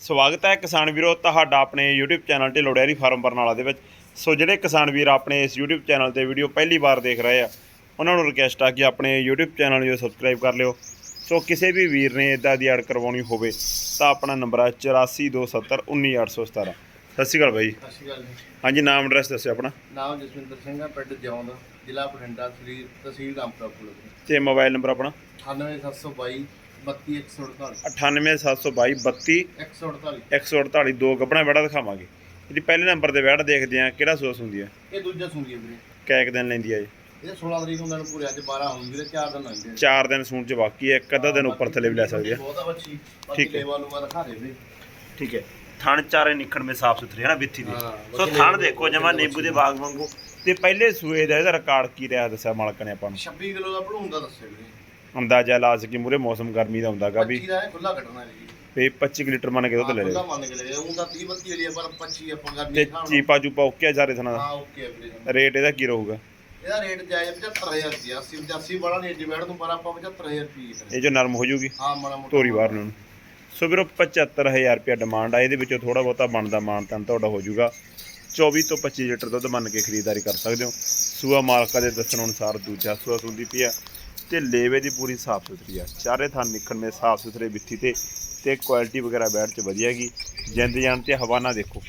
ਸਵਾਗਤ ਹੈ ਕਿਸਾਨ ਵੀਰੋ ਤੁਹਾਡਾ ਆਪਣੇ YouTube channel Dhillon dairy farm Barnala ਦੇ ਵਿੱਚ। ਸੋ ਜਿਹੜੇ ਕਿਸਾਨ ਵੀਰ ਆਪਣੇ ਇਸ YouTube ਚੈਨਲ ਤੇ ਵੀਡੀਓ ਪਹਿਲੀ ਵਾਰ ਦੇਖ ਰਹੇ ਆ ਉਹਨਾਂ ਨੂੰ ਰਿਕਵੈਸਟ ਆ ਕਿ ਆਪਣੇ YouTube ਚੈਨਲ ਨੂੰ ਸਬਸਕ੍ਰਾਈਬ ਕਰ ਲਿਓ। ਸੋ ਕਿਸੇ ਵੀ ਵੀਰ ਨੇ ਇਦਾਂ ਦੀ ਐਡ ਕਰਵਾਉਣੀ ਹੋਵੇ ਤਾਂ ਆਪਣਾ ਨੰਬਰ ਹੈ 8427191817 ਸਤਿ ਸ਼੍ਰੀ ਅਕਾਲ ਬਾਈ। ਸਤਿ ਸ਼੍ਰੀ ਅਕਾਲ ਜੀ। ਹਾਂਜੀ ਨਾਮ ਐਡਰੈਸ ਦੱਸਿਓ ਆਪਣਾ। ਨਾਮ ਜਸਵਿੰਦਰ ਸਿੰਘ ਆ ਪਿੰਡ ਜੌਂਦ ਜ਼ਿਲ੍ਹਾ ਬਠਿੰਡਾ ਸ੍ਰੀ ਤਹਿਸੀਲ ਰਾਮਪੁਰਾ ਪੁਲਿਸ ਤੇ ਮੋਬਾਈਲ ਨੰਬਰ ਆਪਣਾ? 98722 32148 98722 148 148 ਦੋ ਗੱਬਣਾ ਬੈੜਾ ਦਿਖਾਵਾਂਗੇ ਇਹਦੀ ਪਹਿਲੇ ਨੰਬਰ ਤੇ ਬੈੜ ਦੇਖਦੇ ਆ ਕਿਹੜਾ ਸੋਸ ਹੁੰਦੀ ਹੈ ਇਹ ਦੂਜਾ ਸੁਣੀਏ ਵੀਰੇ। ਕੈਕ ਦਿਨ ਲੈਂਦੀ ਹੈ ਜੀ ਇਹ 16 ਤਰੀਕ ਨੂੰ ਦਿਨ ਪੂਰੇ ਅੱਜ 12 ਹੋਣ ਵੀਰੇ 4 ਦਿਨ ਲੱਗਦੇ ਚਾਰ ਦਿਨ ਸੂਣ ਚ ਬਾਕੀ ਹੈ ਇੱਕ ਅੱਧਾ ਦਿਨ ਉੱਪਰ ਥੱਲੇ ਵੀ ਲੈ ਸਕਦੇ ਆ ਬਹੁਤ ਆ ਬੱਚੀ ਠੀਕ ਹੈ। ਲੇਵਾ ਲੂਵਾ ਦਿਖਾ ਦੇ ਵੀਰੇ ਠੀਕ ਹੈ ਥਣ ਚਾਰੇ ਨਿਕਣ ਮੇ ਸਾਫ਼ ਸੁਥਰੇ ਹੈ ਨਾ ਵਿੱਥੀ ਦੇ ਹਾਂ, ਸੋ ਬਾਕੀ ਥਣ ਲੇਵਾ ਦੇਖੋ ਜਮਾ ਨਿੰਬੂ ਦੇ ਬਾਗ ਵਾਂਗੂ ਤੇ ਪਹਿਲੇ ਸੂਏ ਦਾ ਇਹਦਾ ਰਿਕਾਰਡ ਕੀ ਰਿਹਾ ਦੱਸਿਆ ਮਾਲਕ ਨੇ ਆਪਾਂ ਨੂੰ 26 ਕਿਲੋ ਦਾ ਭੜੂਣ ਦਾ ਦੱਸੇ ਵੀਰੇ ਅੰਦਾਜ਼ਾ ਲਾ ਸਕੀ ਮੂਰੇ ਮੌਸਮ ਗਰਮੀ ਦਾ ਹੁੰਦਾਗਾ ਵੀ 25 ਦਾ ਇਹ ਖੁੱਲਾ ਕੱਟਣਾ ਜੀ। ਵੀ 25 ਕੁ ਲੀਟਰ ਮੰਨ ਕੇ ਦੁੱਧ ਲੈ ਖੁੱਲਾ ਲੈ ਮੰਨ ਕੇ ਲੈ ਉਹ ਤਾਂ 30 32 ਵਾਲੀ ਆ ਪਰ 25 ਆਪਾਂ ਕਰਨੀ ਤੇ ਖਾਣ ਚੀਪਾ ਚੂਪਾ ਓਕੇ ਆ ਸਾਰੇ ਥਣਾ ਦਾ? ਹਾਂ ਓਕੇ ਆ ਵੀਰੇ। ਰੇਟ ਇਹਦਾ ਕੀ ਰਹੂਗਾ? ਇਹਦਾ ਰੇਟ ਜਾਇਜ਼ 75000 ਰੁਪਏ 80 85 ਵਾਲਾ ਨਹੀਂ ਡਿਵਾਈਡ ਤੋਂ ਪਰ ਆਪਾਂ 75000 ਰੁਪਏ ਇਹ ਜੋ ਨਰਮ ਹੋ ਜੂਗੀ ਹਾਂ ਮਾੜਾ ਮੋਟਾ ਧੋਰੀ ਬਾਹਰ ਨੂੰ। ਸੋ ਵੀਰੋ 75000 ਰੁਪਏ ਡਿਮਾਂਡ ਆ। ਇਹਦੇ ਵਿੱਚੋਂ ਥੋੜਾ ਬਹੁਤਾ ਬਣਦਾ ਮਾਨਤਨ ਤੁਹਾਡਾ ਹੋ ਜਾਊਗਾ 24 ਤੋਂ 25 ਲੀਟਰ ਦੁੱਧ ਮੰਨ ਕੇ ਖਰੀਦਦਾਰੀ ਕਰ ਸਕਦੇ ਹੋ। ਸੂਆ ਮਾਲਕਾ ਦੇ ਦੱਸਣ ਅਨੁਸਾਰ ਦੂਜਾ ਸੂਆ ਸੁੰਦੀ ਪਈ ਆ ਤੇ ਲੇਵੇ ਦੀ ਪੂਰੀ ਸਾਫ਼ ਸੁਥਰੀ ਆ। ਚਾਰੇ ਥਾਂ ਨਿਕਣ ਮੇ ਸਾਫ਼ ਸੁਥਰੇ ਵਿੱਥੀ ਤੇ ਤੇ ਕੁਆਲਿਟੀ ਵਗੈਰਾ ਬੈਠ ਚ ਵਧੀਆ ਗਈ ਜਿੰਦ ਜਾਣ ਤੇ ਹਵਾਨਾ ਦੇਖੋ।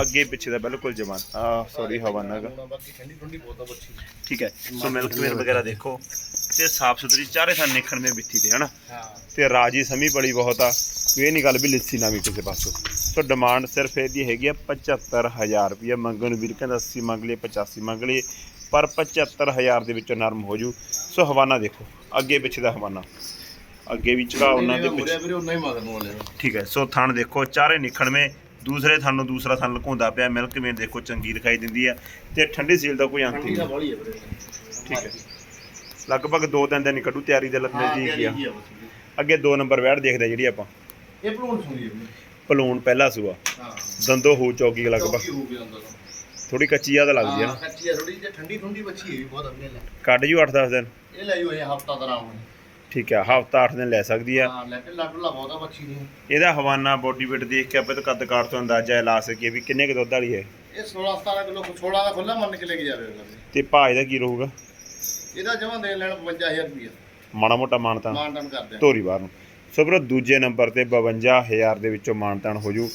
ਅੱਗੇ ਪਿੱਛੇ ਦਾ ਬਿਲਕੁਲ ਜਮਾਨ ਆ ਸੌਰੀ ਹਵਾਨਾ ਗਾ ਠੀਕ ਹੈ, ਸੋ ਮਿਲਕ ਵੇਲ ਵਗੈਰਾ ਦੇਖੋ। ਤੇ ਸਾਫ਼ ਸੁਥਰੀ, ਚਾਰੇ ਥਾਂ ਨਿਕਣ ਮੇ ਵਿੱਥੀ ਤੇ, ਹਨਾ? ਹਾਂ ਤੇ ਰਾਜੀ ਸਮੀ ਬੜੀ ਬਹੁਤ ਆ। ਇਹ ਨਹੀਂ ਗੱਲ ਵੀ ਲਿੱਸੀ ਨਾ ਵੀ ਕਿਸੇ ਪਾਸੋਂ। ਸੋ ਡਿਮਾਂਡ ਸਿਰਫ ਇਹਦੀ ਹੈਗੀ ਆ 75000 ਰੁਪਏ ਮੰਗਣ ਵੀਰ ਕਹਿੰਦਾ 80 ਮੰਗ ਲਈਏ 85 ਮੰਗ ਲਈਏ। ਪਰ 75000 ਦੇ ਵਿੱਚੋਂ ਨਰਮ ਹੋ ਜੂ। ਸੋ ਹਵਾਨਾ ਦੇਖੋ ਅੱਗੇ ਪਿੱਛੇ ਦਾ ਹਵਾਨਾ। ਅੱਗੇ ਵੀ ਚੜਾ ਉਹਨਾਂ ਦੇ ਪਿੱਛੇ। ਵੀਰੇ ਉਹਨਾਂ ਹੀ ਮਗਰ ਨੂੰ ਵਾਲੇ ਠੀਕ ਹੈ ਸੋ ਥਣ ਦੇਖੋ ਚਾਰੇ ਨਿਖਣਵੇਂ ਦੂਸਰੇ ਥਣ ਨੂੰ ਦੂਸਰਾ ਥਣ ਲੁਕਾਉਂਦਾ ਪਿਆ ਮਿਲਕ ਮੇਨ ਦੇਖੋ ਚੰਗੀ ਦਿਖਾਈ ਦਿੰਦੀ ਆ ਤੇ ਠੰਡੀ ਸੀਲ ਦਾ ਕੋਈ ਅੰਤ ਨਹੀਂ। ਦਾ ਹੈ ਠੀਕ ਹੈ। ਲਗਭਗ 2-3 ਦਿਨ ਹੀ ਕੱਢੂ ਤਿਆਰੀ ਦੇ ਹਾਂ ਜੀ ਤਿਆਰੀ ਆ। ਕੀ ਆ ਬਸ ਵੀਰੇ। ਅੱਗੇ 2 ਨੰਬਰ ਵੈੜ ਦੇਖਦੇ ਜਿਹੜੀ ਆਪਾਂ। ਇਹ ਭਲੂਣ ਸੁਣੀ ਪਲੂਣ ਪਹਿਲਾ ਸੂਆ। ਹਾਂ। ਦੰਦੋ ਹੋ ਚੌਕੀ ਲਗਭਗ। ਹੋ ਗਿਆ ਥੋੜੀ ਕੱਚੀ ਆ ਤਾਂ ਲੱਗਦੀ ਹੈ ਨਾ। ਕੱਚੀ ਆ ਥੋੜੀ ਜਿਹੀ ਠੰਡੀ ਠੰਡੀ ਬੱਚੀ ਹੈ ਵੀ ਬਹੁਤ ਅੱਗੇ ਲੈ। ਕੱਢ ਜੂ 8-10 ਦਿਨ। ਇਹ ਲੈ ਜੂ ਇਹ ਹਫਤਾ ਦਾ ਆਰਾਮ ਨਾਲ। ਠੀਕ ਹੈ ਹਫਤਾ 8 ਦਿਨ ਲੈ ਸਕਦੀ ਆ। ਹਾਂ ਲੈ ਕੇ ਲੱਡੂ ਲਾ ਬਹੁਤ ਆ ਬੱਚੀ ਦੀ ਇਹਦਾ ਹਵਾਨਾ ਬੋਡੀ weight ਦੇਖ ਕੇ ਆਪਾਂ ਤਾਂ ਕੱਦ ਕਾਠ ਤੋਂ ਅੰਦਾਜ਼ਾ ਲਾ ਸਕੀਏ ਵੀ ਕਿੰਨੇ ਕੁ ਦੁੱਧ ਵਾਲੀ ਹੈ। ਇਹ 16 17 ਕਿਲੋ 16 ਦਾ ਖੁੱਲਾ ਮੰਨ ਕੇ ਲੈ ਕੇ ਜਾਵੇ ਅਗਲਾ। ਵੀਰੇ। ਤੇ ਭਾਅ ਇਹਦਾ ਕੀ ਰਹੂਗਾ? ਇਹਦਾ ਜਮਾ ਦੇਣ ਲੈਣ 55000 ਰੁਪਏ ਮਾੜਾ ਮੋਟਾ ਮਾਨਤਾਨ ਮਾਨ ਟਾਨ ਕਰਦੇ ਆ। ਧੋਰੀ ਬਾਹਰ ਨੂੰ। ਸੋ ਵੀਰੋ ਦੂਜੇ ਨੰਬਰ ਤੇ 52000 ਦੇ ਵਿੱਚੋਂ ਮਾਨਤਾਨ ਹੋ ਜੂ।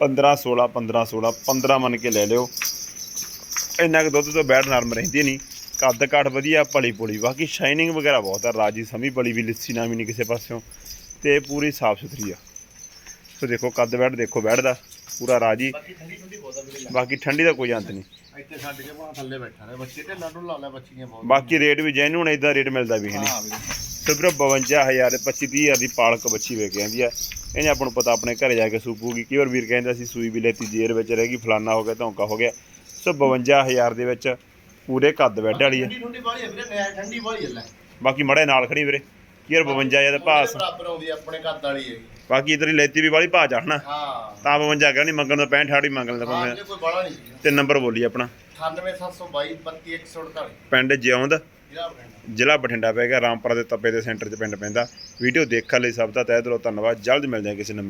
15 16 15 16 15 ਮੰਨ ਕੇ ਲੈ ਲਿਓ। ਇੰਨਾ ਕੁ ਦੁੱਧ ਤੋਂ ਬੈਠ ਨਰਮ ਰਹਿੰਦੀ ਨਹੀਂ। ਕੱਦ ਕਾਠ ਵਧੀਆ ਭਲੀ ਪੁਲੀ ਬਾਕੀ ਸ਼ਾਈਨਿੰਗ ਵਗੈਰਾ ਬਹੁਤ ਆ ਰਾਜੀ ਸਮੀ ਬੜੀ ਵੀ ਲਿੱਸੀ ਨਾ ਵੀ ਨਹੀਂ ਕਿਸੇ ਪਾਸਿਓਂ। ਤੇ ਪੂਰੀ ਸਾਫ਼ ਸੁਥਰੀ ਆ। ਸੋ ਦੇਖੋ ਕੱਦ ਬੈਠ ਦੇਖੋ ਬੈਠਦਾ। ਪੂਰਾ ਰਾਜੀ। ਬਾਕੀ ਠੰਡੀ ਦਾ ਕੋਈ ਅੰਤ ਨਹੀਂ। ਇੱਥੇ ਛੱਡ ਕੇ ਬਾਹਰ ਥੱਲੇ ਬੈਠਾ ਨੇ ਬੱਚੇ ਤੇ ਲੱਡੂ ਲਾ ਲੈ ਬੱਚੀਆਂ ਬਹੁਤ ਬਾਕੀ ਰੇਟ ਵੀ ਜੈਨੂਨ ਇਦਾਂ ਰੇਟ ਮਿਲਦਾ ਵੀ ਨਹੀਂ ਹਾਂ ਵੀਰੇ। ਤੇ ਵੀਰੋ 52000 ਤੇ 25000 ਦੀ ਪਾਲਕ ਬੱਚੀ ਵੇਚ ਜਾਂਦੀ ਆ। ਇਹਨੇ ਆਪਾਂ ਨੂੰ ਪਤਾ ਆਪਣੇ ਘਰੇ ਜਾ ਕੇ ਸੂਪੂਗੀ ਕਈ ਵਾਰ ਵੀਰ ਕਹਿੰਦਾ ਸੀ ਸੂਈ ਵੀ ਲੈਤੀ ਜੇਰ ਵਿੱਚ ਰਹਿ ਗਈ ਫਲਾਨਾ ਹੋ ਗਿਆ ਧੌਂਕਾ ਹੋ ਗਿਆ। ਸੋ 52000 ਦੇ ਵਿੱਚ ਪੂਰੇ ਕੱਦ ਬੈੱਡ ਵਾਲੀ ਆ ਠੰਡੀ ਠੰਡੀ ਵਾਲੀ ਹੈ ਵੀਰੇ ਨਿਆ ਠੰਡੀ ਵਾਲੀ ਹੈ ਲੈ। ਬਾਕੀ ਮੜੇ ਨਾਲ ਖੜੀ ਵੀਰੇ। ਕੀ ਯਾਰ 52000 ਦੇ ਬਰਾਬਰ ਆਉਂਦੀ ਹੈ ਆਪਣੇ ਕੱਦ ਵਾਲੀ ਹੈਗੀ ਬਾਕੀ ਇਧਰ ਹੀ ਲੈਤੀ ਵੀ ਵਾਲੀ ਭਾਅ ਚੜਨਾ ਹਾਂ। ਤਾਂ 52 ਕਹਿ ਨਹੀਂ ਮੰਗਣ ਦਾ 65 68 ਮੰਗ ਲੈਂਦਾ ਹਾਂ ਭਾਵੇਂ। ਜੇ ਕੋਈ ਬੜਾ ਨਹੀਂ ਤੇ ਨੰਬਰ ਬੋਲੀ ਆਪਣਾ। 98722 32148 ਪਿੰਡ ਜਿਉਂਦ। ਜ਼ਿਲ੍ਹਾ ਬਠਿੰਡਾ ਪੈ ਗਿਆ, ਰਾਮਪੁਰਾ ਦੇ ਤੱਪੇ ਦੇ ਸੈਂਟਰ 'ਚ ਪਿੰਡ ਪੈਂਦਾ। ਵੀਡੀਓ ਦੇਖਣ ਲਈ ਸਭ ਦਾ ਤਹਿ ਦਿਲੋਂ ਧੰਨਵਾਦ, ਜਲਦ ਮਿਲਦੇ ਹਾਂ ਕਿਸੇ ਨਵੀਂ